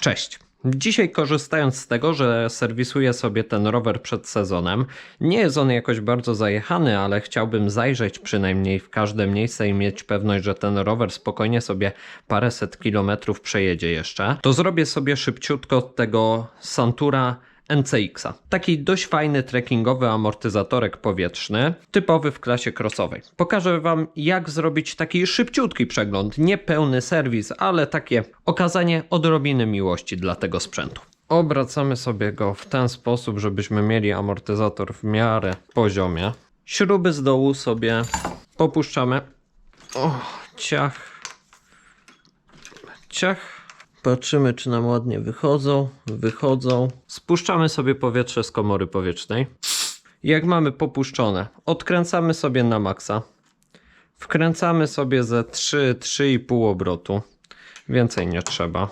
Cześć. Dzisiaj korzystając z tego, że serwisuję sobie ten rower przed sezonem, nie jest on jakoś bardzo zajechany, ale chciałbym zajrzeć przynajmniej w każde miejsce i mieć pewność, że ten rower spokojnie sobie paręset kilometrów przejedzie jeszcze, to zrobię sobie szybciutko tego Santura NCX-a. Taki dość fajny trekkingowy amortyzatorek powietrzny, typowy w klasie crossowej. Pokażę Wam, jak zrobić taki szybciutki przegląd, nie pełny serwis, ale takie okazanie odrobiny miłości dla tego sprzętu. Obracamy sobie go w ten sposób, żebyśmy mieli amortyzator w miarę poziomie. Śruby z dołu sobie popuszczamy. O, ciach. Ciach. Patrzymy, czy nam ładnie wychodzą. Wychodzą. Spuszczamy sobie powietrze z komory powietrznej. Jak mamy popuszczone, odkręcamy sobie na maksa. Wkręcamy sobie ze 3-3,5 obrotu. Więcej nie trzeba.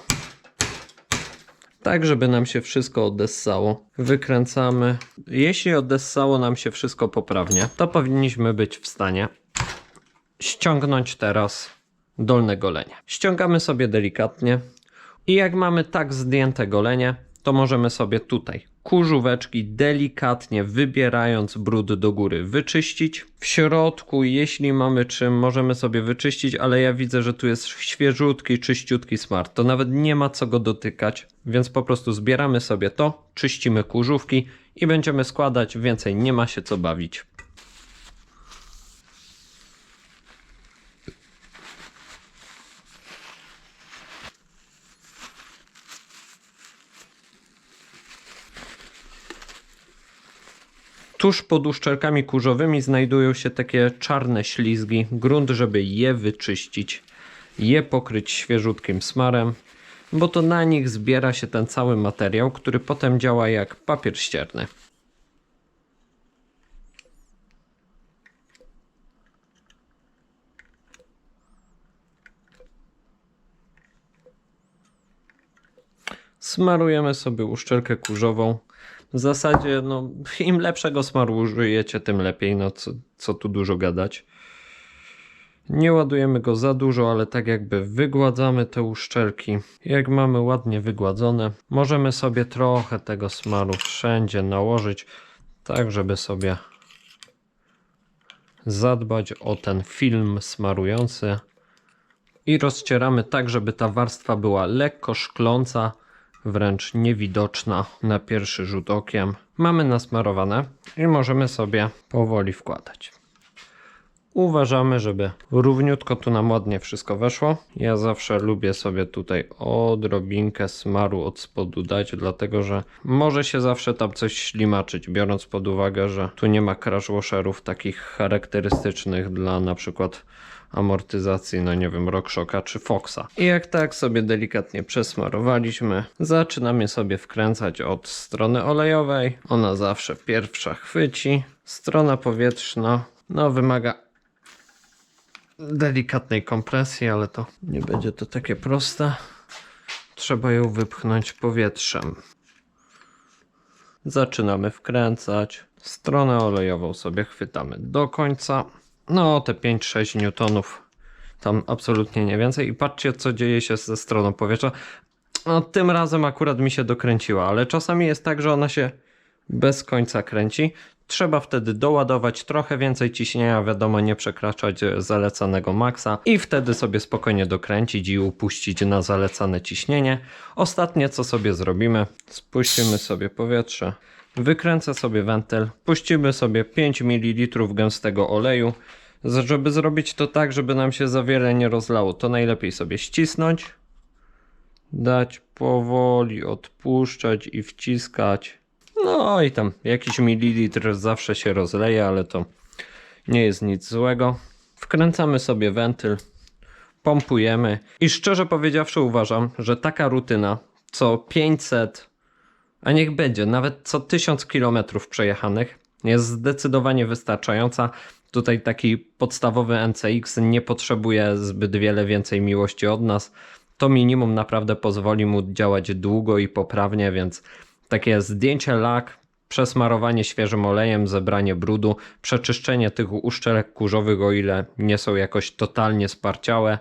Tak, żeby nam się wszystko odessało. Wykręcamy. Jeśli odessało nam się wszystko poprawnie, to powinniśmy być w stanie ściągnąć teraz dolne golenie. Ściągamy sobie delikatnie i jak mamy tak zdjęte golenie, to możemy sobie tutaj kurzuweczki delikatnie wybierając brud do góry wyczyścić. W środku, jeśli mamy czym, możemy sobie wyczyścić, ale ja widzę, że tu jest świeżutki, czyściutki smart. To nawet nie ma co go dotykać, więc po prostu zbieramy sobie to, czyścimy kurzówki i będziemy składać. Więcej nie ma się co bawić. Tuż pod uszczelkami kurzowymi znajdują się takie czarne ślizgi. Grunt, żeby je wyczyścić, je pokryć świeżutkim smarem, bo to na nich zbiera się ten cały materiał, który potem działa jak papier ścierny. Smarujemy sobie uszczelkę kurzową. W zasadzie, no, im lepszego smaru użyjecie, tym lepiej. No, co, co tu dużo gadać. Nie ładujemy go za dużo, ale tak jakby wygładzamy te uszczelki. Jak mamy ładnie wygładzone, możemy sobie trochę tego smaru wszędzie nałożyć, tak żeby sobie zadbać o ten film smarujący. I rozcieramy tak, żeby ta warstwa była lekko szkląca, wręcz niewidoczna na pierwszy rzut okiem. Mamy nasmarowane i możemy sobie powoli wkładać. Uważamy, żeby równiutko tu nam ładnie wszystko weszło. Ja zawsze lubię sobie tutaj odrobinkę smaru od spodu dać, dlatego że może się zawsze tam coś ślimaczyć, biorąc pod uwagę, że tu nie ma crash washerów takich charakterystycznych dla na przykład amortyzacji, no nie wiem, RockShocka czy Foxa. I jak tak sobie delikatnie przesmarowaliśmy, zaczynamy sobie wkręcać od strony olejowej. Ona zawsze pierwsza chwyci. Strona powietrzna, no wymaga delikatnej kompresji, ale to nie będzie to takie proste. Trzeba ją wypchnąć powietrzem. Zaczynamy wkręcać. Stronę olejową sobie chwytamy do końca. No, te 5-6 newtonów. Tam absolutnie nie więcej. I patrzcie, co dzieje się ze stroną powietrza. No, tym razem akurat mi się dokręciła, ale czasami jest tak, że ona się bez końca kręci. Trzeba wtedy doładować trochę więcej ciśnienia, wiadomo, nie przekraczać zalecanego maksa i wtedy sobie spokojnie dokręcić i upuścić na zalecane ciśnienie. Ostatnie co sobie zrobimy, spuścimy sobie powietrze, wykręcę sobie wentyl, puścimy sobie 5 ml gęstego oleju. Żeby zrobić to tak, żeby nam się za wiele nie rozlało, to najlepiej sobie ścisnąć, dać powoli odpuszczać i wciskać. No i tam jakiś mililitr zawsze się rozleje, ale to nie jest nic złego. Wkręcamy sobie wentyl, pompujemy i szczerze powiedziawszy uważam, że taka rutyna co 500, a niech będzie nawet co 1000 km przejechanych jest zdecydowanie wystarczająca. Tutaj taki podstawowy NCX nie potrzebuje zbyt wiele więcej miłości od nas. To minimum naprawdę pozwoli mu działać długo i poprawnie, więc takie zdjęcie lak, przesmarowanie świeżym olejem, zebranie brudu, przeczyszczenie tych uszczelek kurzowych, o ile nie są jakoś totalnie sparciałe,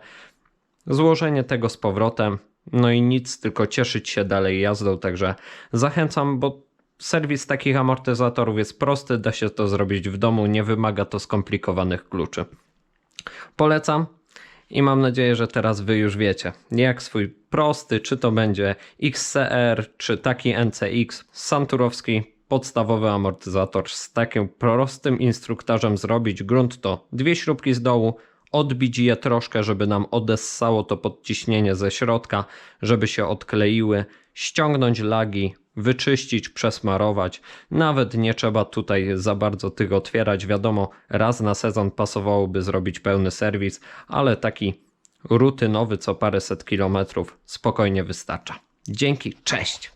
złożenie tego z powrotem, No i nic, tylko cieszyć się dalej jazdą, także zachęcam, bo serwis takich amortyzatorów jest prosty, da się to zrobić w domu, nie wymaga to skomplikowanych kluczy. Polecam i mam nadzieję, że teraz wy już wiecie, jak swój prosty, czy to będzie XCR, czy taki NCX, Santurowski, podstawowy amortyzator z takim prostym instruktarzem zrobić. Grunt to dwie śrubki z dołu, odbić je troszkę, żeby nam odessało to podciśnienie ze środka, żeby się odkleiły, ściągnąć lagi, wyczyścić, przesmarować. Nawet nie trzeba tutaj za bardzo tych otwierać. Wiadomo, raz na sezon pasowałoby zrobić pełny serwis, ale taki rutynowy co paręset kilometrów spokojnie wystarcza. Dzięki, cześć!